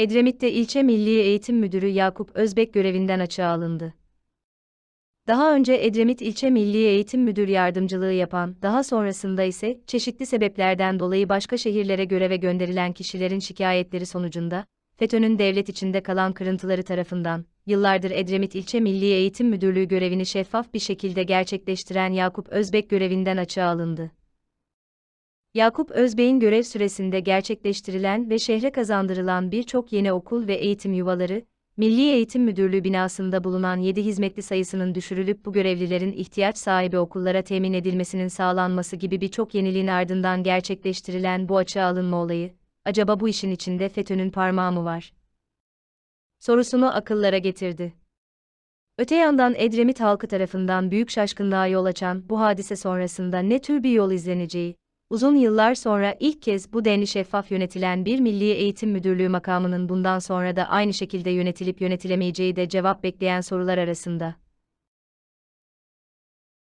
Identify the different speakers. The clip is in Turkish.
Speaker 1: Edremit'te ilçe Milli Eğitim Müdürü Yakup Özbek görevinden açığa alındı. Daha önce Edremit İlçe Milli Eğitim Müdür Yardımcılığı yapan, daha sonrasında ise çeşitli sebeplerden dolayı başka şehirlere göreve gönderilen kişilerin şikayetleri sonucunda, FETÖ'nün devlet içinde kalan kırıntıları tarafından, yıllardır Edremit İlçe Milli Eğitim Müdürlüğü görevini şeffaf bir şekilde gerçekleştiren Yakup Özbek görevinden açığa alındı. Yakup Özbey'in görev süresinde gerçekleştirilen ve şehre kazandırılan birçok yeni okul ve eğitim yuvaları, Milli Eğitim Müdürlüğü binasında bulunan 7 hizmetli sayısının düşürülüp bu görevlilerin ihtiyaç sahibi okullara temin edilmesinin sağlanması gibi birçok yeniliğin ardından gerçekleştirilen bu açığa alınma olayı, acaba bu işin içinde FETÖ'nün parmağı mı var? Sorusunu akıllara getirdi. Öte yandan Edremit halkı tarafından büyük şaşkınlığa yol açan bu hadise sonrasında ne tür bir yol izleneceği, uzun yıllar sonra ilk kez bu denli şeffaf yönetilen bir Milli Eğitim Müdürlüğü makamının bundan sonra da aynı şekilde yönetilip yönetilemeyeceği de cevap bekleyen sorular arasında.